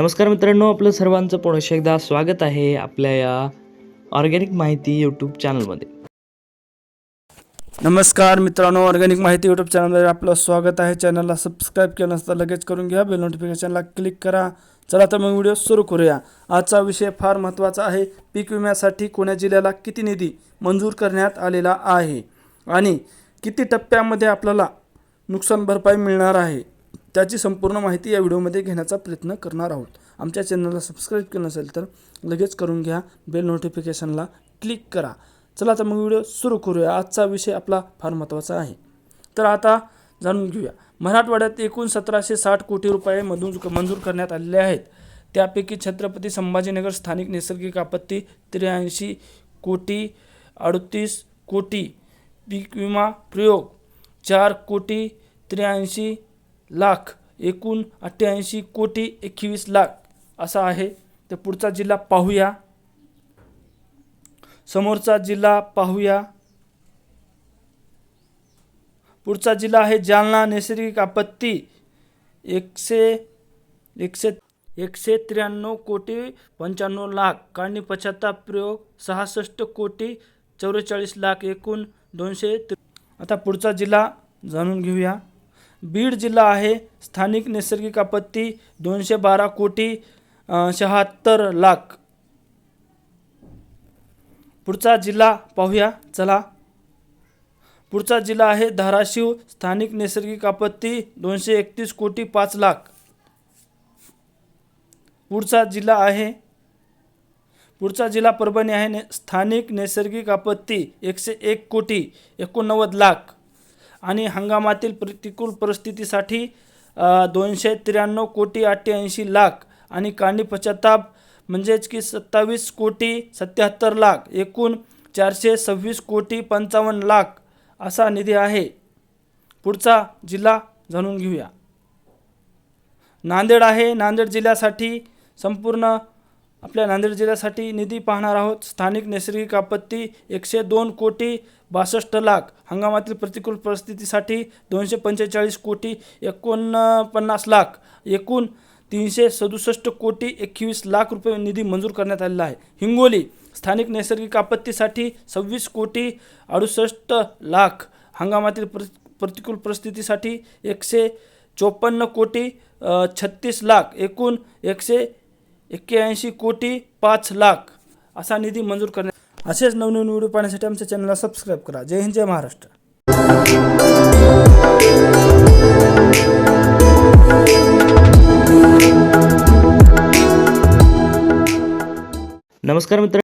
नमस्कार मित्रांनो आपलं सर्वांचं पुन्हा एकदा स्वागत आहे आपल्या या ऑर्गॅनिक माहिती यूट्यूब चॅनलमध्ये. नमस्कार मित्रांनो ऑर्गॅनिक माहिती यूट्यूब चॅनलमध्ये आपलं स्वागत आहे. चॅनलला सबस्क्राईब केलं नसता लगेच करून घ्या. बेल नोटिफिकेशनला क्लिक करा. चला तर मग व्हिडिओ सुरू करूया. आजचा विषय फार महत्त्वाचा आहे. पीक विम्यासाठी कोण्या जिल्ह्याला किती निधी मंजूर करण्यात आलेला आहे? आणि किती टप्प्यामध्ये आपल्याला नुकसान भरपाई मिळणार आहे? त्याची संपूर्ण माहिती या व्हिडिओमध्ये घेण्याचा प्रयत्न करणार आहोत. आमच्या चॅनलला सबस्क्राईब केलं नसेल तर लगेच करून घ्या. बेल नोटिफिकेशनला क्लिक करा. चला तर मग व्हिडिओ सुरू करूया. आजचा विषय आपला फार महत्त्वाचा आहे. तर आता जाणून घेऊया. मराठवाड्यात एकूण सतराशे साठ कोटी रुपये मंजूर मंजूर करण्यात आलेले आहेत. त्यापैकी छत्रपती संभाजीनगर स्थानिक नैसर्गिक आपत्ती त्र्याऐंशी कोटी अडतीस कोटी पीक विमा प्रयोग चार कोटी त्र्याऐंशी लाख एकूण अठ्ठ्याऐंशी कोटी एकवीस लाख असा आहे. तर पुढचा जिल्हा पाहूया. समोरचा जिल्हा पाहूया. पुढचा जिल्हा आहे जालना नैसर्गिक आपत्ती. एकशे एकशे एकशे त्र्याण्णव कोटी पंच्याण्णव लाख. काढणी पश्चाताप प्रयोग सहासष्ट कोटी चौवेचाळीस लाख एकूण दोनशे आता पुढचा जिल्हा जाणून घेऊया. बीड जिल्हा आहे. स्थानिक नैसर्गिक आपत्ती दोनशे बारा कोटी शहात्तर लाख. पुढचा जिल्हा पाहूया. चला. पुढचा जिल्हा आहे धाराशिव. स्थानिक नैसर्गिक आपत्ती दोनशे एकतीस कोटी पाच लाख. पुढचा जिल्हा आहे. पुढचा जिल्हा परभणी आहे. ने स्थानिक नैसर्गिक आपत्ती एकशे एक कोटी एकोणनव्वद लाख. आणि हंगामातील प्रतिकूल परिस्थितीसाठी दोनशे त्र्याण्णव कोटी अठ्ठ्याऐंशी लाख आणि कांडी पश्चाताप म्हणजेच की सत्तावीस कोटी सत्याहत्तर लाख एकूण चारशे सव्वीस कोटी पंचावन्न लाख असा निधी आहे. पुढचा जिल्हा जाणून घेऊया. नांदेड आहे. नांदेड जिल्ह्यासाठी संपूर्ण आपल्या नांदेड जिल्ह्यासाठी निधी पाहणार आहोत. स्थानिक नैसर्गिक आपत्ती एकशे दोन कोटी बासष्ट लाख. हंगामातील प्रतिकूल परिस्थितीसाठी दोनशे पंचेचाळीस कोटी एकोणपन्नास लाख. एकूण तीनशे सदुसष्ट कोटी एकवीस लाख रुपये निधी मंजूर करण्यात आलेला आहे. हिंगोली स्थानिक नैसर्गिक आपत्तीसाठी सव्वीस कोटी अडुसष्ट लाख. हंगामातील प्र प्रतिकूल परिस्थितीसाठी एकशे चोपन्न कोटी छत्तीस लाख. एकूण एकशे एक्क्याऐंशी कोटी पाच लाख असा निधी मंजूर करण्यात असेच नवनवीन व्हिडिओ पाहण्यासाठी आमच्या चॅनलला सबस्क्राईब करा. जय हिंद जय महाराष्ट्र. नमस्कार मित्र